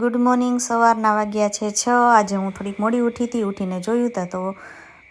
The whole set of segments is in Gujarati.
ગુડ મોર્નિંગ સવારના વાગ્યા છે છ. આજે હું થોડીક મોડી ઉઠી હતી, ઉઠીને જોયું તા તો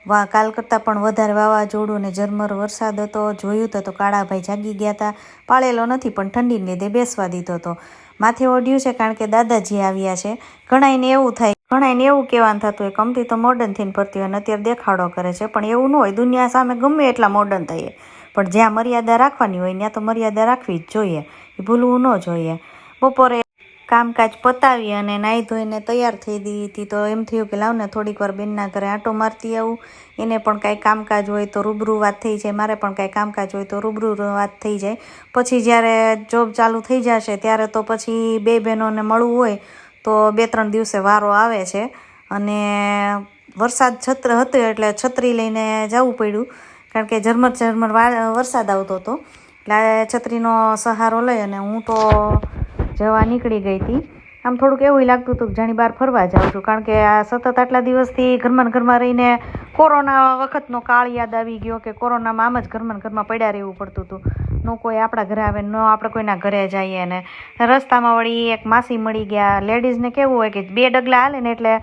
વા, કાલ કરતાં પણ વધારે વાવાઝોડું ને ઝરમર વરસાદ હતો. જોયું તા કાળાભાઈ જાગી ગયા હતા પાળેલો નથી, પણ ઠંડીને લીધે બેસવા દીધો હતો માથે ઓઢ્યું છે કારણ કે દાદાજી આવ્યા છે. ઘણાઈને એવું થાય ઘણાઈને એવું કહેવાનું થતું હોય કમતી તો મોડર્ન થઈને ફરતી હોય ને અત્યારે દેખાડો કરે છે. પણ એવું ન હોય, દુનિયા સામે ગમે એટલા મોડર્ન થઈએ. પણ જ્યાં મર્યાદા રાખવાની હોય, ત્યાં તો મર્યાદા રાખવી જ જોઈએ. એ ભૂલવું ન જોઈએ. બપોરે કામકાજ પતાવી અને નાહી ધોઈને તૈયાર થઈ દી હતી. તો એમ થયું કે લાવને થોડીક વાર બેનના ઘરે આંટો મારતી આવું. એને પણ કાંઈ કામકાજ હોય તો રૂબરૂ વાત થઈ જાય. મારે પણ કાંઈ કામકાજ હોય તો રૂબરૂ વાત થઈ જાય. પછી જ્યારે જોબ ચાલુ થઈ જશે ત્યારે તો પછી બે બહેનોને મળવું હોય તો બે ત્રણ દિવસે વારો આવે છે. અને વરસાદ છત્ર હતો એટલે છત્રી લઈને જવું પડ્યું. કારણ કે ઝરમર ઝરમર વરસાદ આવતો હતો. એટલે છત્રીનો સહારો લઈ અને હું તો જવા નીકળી ગઈ હતી. આમ થોડુંક એવું લાગતું હતું કે જાણી બહાર ફરવા જાઉં છું. કારણ કે આ સતત આટલા દિવસથી ઘરમાં ઘરમાં રહીને કોરોના વખતનો કાળ યાદ આવી ગયો કે કોરોનામાં આમ જ ઘરમાં ઘરમાં પડ્યા રહેવું પડતું હતું. ન કોઈ આપણા ઘરે આવે, ન આપણે કોઈના ઘરે જઈએ ને. રસ્તામાં વળી એક માસી મળી ગયા. લેડીઝને કેવું હોય કે બે ડગલા હાલે ને એટલે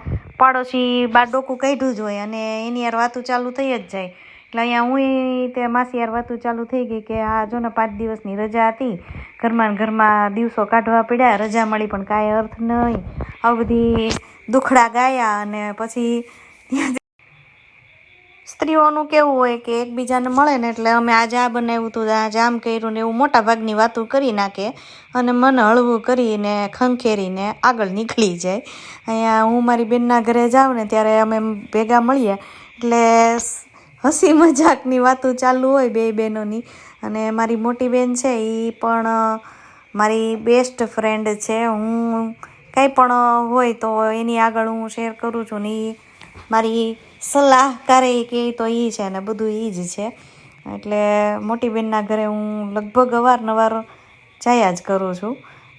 પાડોશી બાર ડોકું કાઢ્યું જ હોય અને એની યાર વાતું ચાલુ થઈ જ જાય. એટલે અહીંયા હું તે માસી યાર વાતું ચાલુ થઈ ગઈ કે આ જો ને પાંચ દિવસની રજા હતી, ઘરમાં ઘરમાં દિવસો કાઢવા પડ્યા, રજા મળી પણ કાંઈ અર્થ નહીં. આ બધી દુખડા ગાયા અને પછી સ્ત્રીઓનું કેવું હોય કે એકબીજાને મળે ને એટલે અમે આજે આ બનાવ્યું હતું આજે આમ કર્યું ને એવું મોટા ભાગની વાતો કરી નાખે અને મને હળવું કરીને, ખંખેરીને આગળ નીકળી જાય. અહીંયા હું મારી બેનના ઘરે જાઉં ને ત્યારે અમે ભેગા મળીએ. એટલે હસી મજાકની વાતો ચાલુ હોય બે બહેનોની અને મારી મોટી બહેન છે, એ પણ મારી બેસ્ટ ફ્રેન્ડ છે. હું કંઈ પણ હોય તો એની આગળ હું શેર કરું છું ને એ મારી સલાહકારે કહે તો એ છે ને બધું એ જ છે. એટલે મોટી બહેનના ઘરે હું લગભગ અવારનવાર જયા જ કરું છું.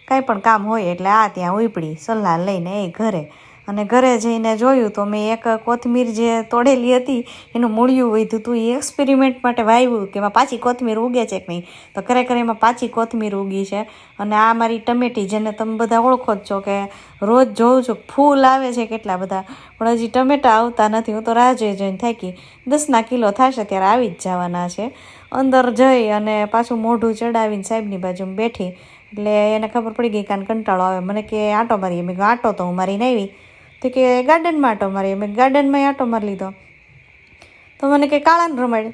કાંઈ પણ કામ હોય એટલે આ ત્યાં ઉપડી, સલાહ લઈને એ ઘરે. અને ઘરે જઈને જોયું તો મેં એક કોથમીર જે તોડેલી હતી, એનું મૂળિયું વધ્યું હતું. એ એક્સપેરિમેન્ટ માટે વાવ્યું કે એમાં પાછી કોથમીર ઉગે છે કે નહીં? તો ખરેખર એમાં પાછી કોથમીર ઉગી છે. અને આ મારી ટમેટી જેને તમે બધા ઓળખો જ છો કે રોજ જોઉં છું, ફૂલ આવે છે કેટલા બધા. પણ હજી ટમેટા આવતા નથી. હું તો રાહ જોઈ જોઈને થાકી. દસના કિલો થશે ત્યારે આવી જ જવાના છે. અંદર જઈ અને પાછું મોઢું ચડાવીને સાહેબની બાજુમાં બેઠી. એટલે એને ખબર પડી ગઈ કાન કંટાળો આવે. મને કે, આંટો મારીએ. મેં આંટો તો હું મારીને આવી. તો કે ગાર્ડનમાં આંટો મારીએ મેં ગાર્ડનમાં આંટો મારી લીધો. તો મને કે કાળાને રમાડે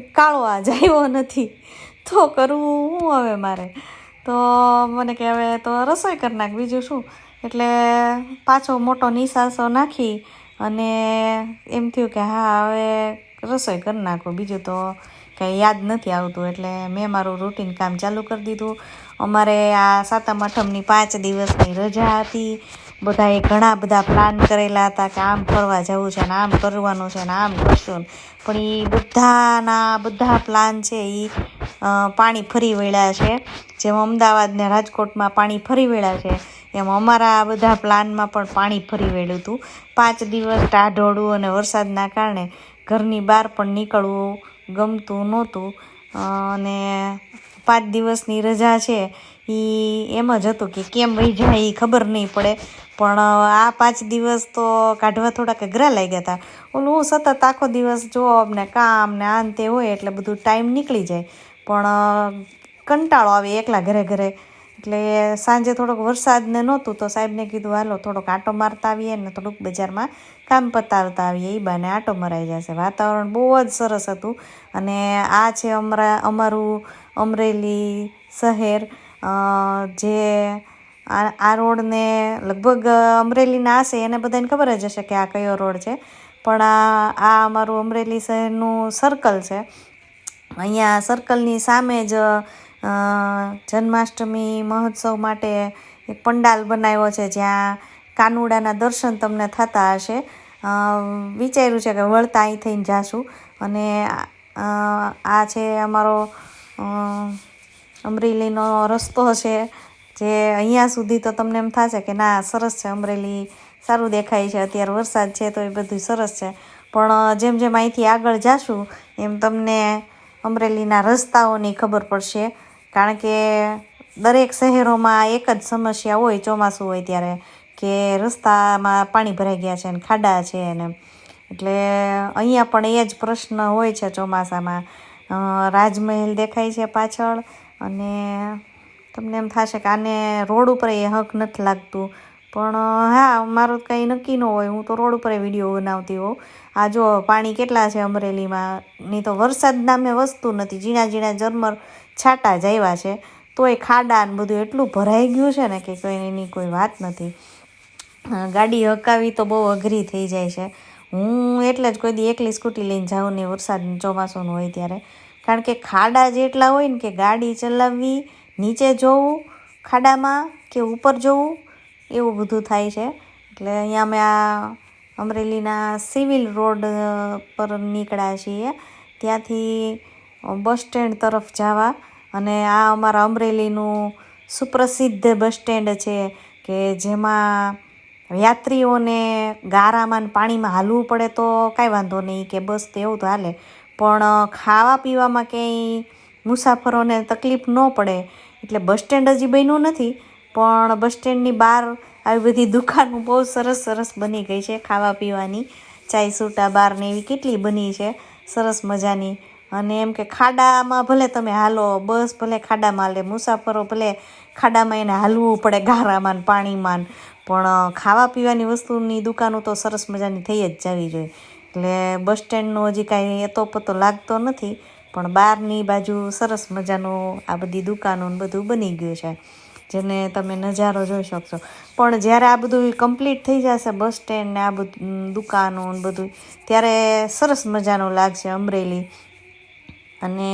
કાળો આજ આવ્યો નથી. તો કરવું હું હવે મારે? તો મને કે, હવે તો રસોઈ કરી નાખ. બીજું શું? એટલે પાછો મોટો નિસાસો નાખી અને એમ થયું કે, હા, હવે રસોઈ કરી નાખો. બીજું તો કંઈ યાદ નથી આવતું, એટલે મેં મારું રૂટીન કામ ચાલુ કરી દીધું. અમારે આ સાતમ, આઠમની પાંચ દિવસની રજા હતી. બધાએ ઘણા બધા પ્લાન કરેલા હતા કે આમ ફરવા જવું છે ને આમ કરવાનું છે ને આમ કરશું. પણ એ બધાના બધા પ્લાન છે એ પાણી ફરી વળ્યા છે. જેમ અમદાવાદ ને રાજકોટમાં પાણી ફરી વળ્યા છે, એમ અમારા બધા પ્લાનમાં પણ પાણી ફરી વળ્યું હતું. પાંચ દિવસ ટાઢોળું અને વરસાદના કારણે ઘરની બહાર પણ નીકળવું ગમતું નહોતું. અને પાંચ દિવસની રજા છે એ એમ જ હતું કે કેમ વહી જાય એ ખબર નહીં પડે. પણ આ પાંચ દિવસ તો કાઢવા થોડાક અઘરા લાગ્યા હતા ઓલું હું સતત આખો દિવસ જોબ ને કામ ને આન તે હોય એટલે બધું ટાઈમ નીકળી જાય. પણ કંટાળો આવે એકલા ઘરે ઘરે. એટલે સાંજે થોડોક વરસાદ ને નહોતું તો સાહેબને કીધું, હાલો, થોડોક આંટો મારતા આવીએ ને થોડુંક બજારમાં કામ પતાવતા આવીએ. એ બાને આંટો મરાઈ જશે. વાતાવરણ બહુ જ સરસ હતું. અને આ છે અમરા, અમારું અમરેલી શહેર જે આ રોડને લગભગ અમરેલીના હશે એને બધાને ખબર જ હશે કે આ કયો રોડ છે. પણ આ અમારું અમરેલી શહેરનું સર્કલ છે. અહીંયા સર્કલની સામે જ જન્માષ્ટમી મહોત્સવ માટે એક પંડાલ બનાવ્યો છે, જ્યાં કાનુડાના દર્શન તમને થતા હશે. વિચાર્યું છે કે વળતા અહીં થઈને જાશું. અને આ છે અમારો અમરેલીનો રસ્તો છે જે અહીંયા સુધી તો તમને એમ થશે કે ના, સરસ છે, અમરેલી સારું દેખાય છે, અત્યારે વરસાદ છે તો એ બધું સરસ છે. પણ જેમ જેમ અહીંથી આગળ જાશું, એમ તમને અમરેલીના રસ્તાઓની ખબર પડશે. કારણ કે દરેક શહેરોમાં એક જ સમસ્યા હોય, ચોમાસું હોય ત્યારે કે રસ્તામાં પાણી ભરાઈ ગયા છે ને ખાડા છે ને એટલે અહીંયા પણ એ જ પ્રશ્ન હોય છે ચોમાસામાં. રાજમહેલ દેખાય છે પાછળ અને તમને એમ થશે કે આને રોડ ઉપર એ હક નથી લાગતું. પણ, હા, મારું કંઈ નક્કી ન હોય. હું તો રોડ ઉપર વીડિયો બનાવતી હોઉં. આ જો પાણી કેટલા છે અમરેલીમાં? નહીં તો વરસાદ નામે વસ્તુ નથી. ઝીણા ઝીણા ઝરમર છાંટા જ છે. તોય ખાડા ને બધું એટલું ભરાઈ ગયું છે ને કે કોઈ એની કોઈ વાત નથી. ગાડી હકાવી તો બહુ અઘરી થઈ જાય છે. હું એટલે જ કોઈ દી એકલી સ્કૂટી લઈને જાઉં ને વરસાદ ચોમાસુનું હોય ત્યારે. કારણ કે ખાડા જેટલા હોય ને કે ગાડી ચલાવવી, નીચે જોવું, ખાડામાં કે ઉપર જોવું એવું બધું થાય છે. એટલે અહીંયા અમે આ અમરેલીના સિવિલ રોડ પર નીકળ્યા છીએ. ત્યાંથી બસ સ્ટેન્ડ તરફ જવા. અને આ અમારા અમરેલીનું સુપ્રસિદ્ધ બસ સ્ટેન્ડ છે કે જેમાં યાત્રીઓને ગારામાં પાણીમાં હાલવું પડે તો કાંઈ વાંધો નહીં કે બસ તો એવું તો હાલે. પણ ખાવા પીવામાં ક્યાંય મુસાફરોને તકલીફ ન પડે. એટલે બસ સ્ટેન્ડ હજી બન્યું નથી. પણ બસ સ્ટેન્ડની બહાર આવી બધી દુકાનો બહુ સરસ સરસ બની ગઈ છે ખાવા પીવાની. ચાય સૂટા, બાર ને એવી કેટલી બની છે. સરસ મજાની. અને એમ કે ખાડામાં ભલે તમે હાલો, બસ ભલે ખાડામાં હાલે, મુસાફરો ભલે ખાડામાં એને હાલવું પડે ગારામાં પાણીમાં પણ ખાવા પીવાની વસ્તુની દુકાનો તો સરસ મજાની થઈ જ જવી જોઈએ. એટલે બસ સ્ટેન્ડનો હજી કાંઈ એતો પતો લાગતો નથી, પણ બહારની બાજુ સરસ મજાનું આ બધી દુકાનો બધું બની ગયું છે. જેને તમે નજારો જોઈ શકશો. પણ જ્યારે આ બધું કમ્પ્લીટ થઈ જશે બસ સ્ટેન્ડ ને આ બધું દુકાનો ને બધું, ત્યારે સરસ મજાનું લાગશે અમરેલી. અને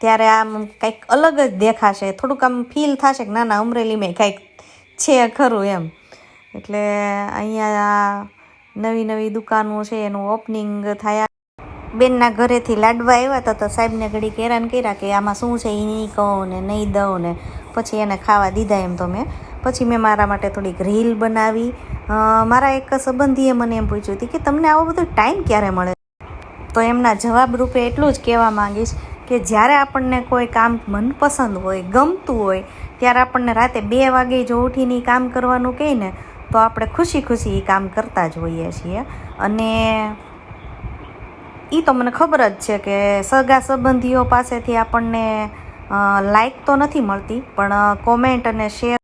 ત્યારે આમ કંઈક અલગ જ દેખાશે. થોડુંક આમ ફીલ થશે કે ના ના, અમરેલીમાં કંઈક છે ખરું એમ. એટલે અહીંયા નવી નવી દુકાનો છે, એનું ઓપનિંગ થયા. બેનના ઘરેથી લાડવા આવ્યા હતા તો સાહેબને ઘડીક હેરાન કર્યા કે આમાં શું છે એ નહીં કહું ને નહીં દઉં ને. પછી એને ખાવા દીધા એમ તો મેં. પછી મેં મારા માટે થોડીક રીલ બનાવી. મારા એક સંબંધીએ મને એમ પૂછ્યું હતું કે તમને આવો બધો ટાઈમ ક્યારે મળે? તો એમના જવાબ રૂપે એટલું જ કહેવા માંગીશ કે જ્યારે આપણને કોઈ કામ મનપસંદ હોય, ગમતું હોય, ત્યારે આપણને રાતે બે વાગે જો ઉઠીને કામ કરવાનું કહે ને, તો આપણે ખુશી ખુશી એ કામ કરતા જ હોઈએ છીએ. અને એ તો મને ખબર જ છે કે સગા સંબંધીઓ પાસેથી આપણને લાઈક તો નથી મળતી પણ કોમેન્ટ અને શેર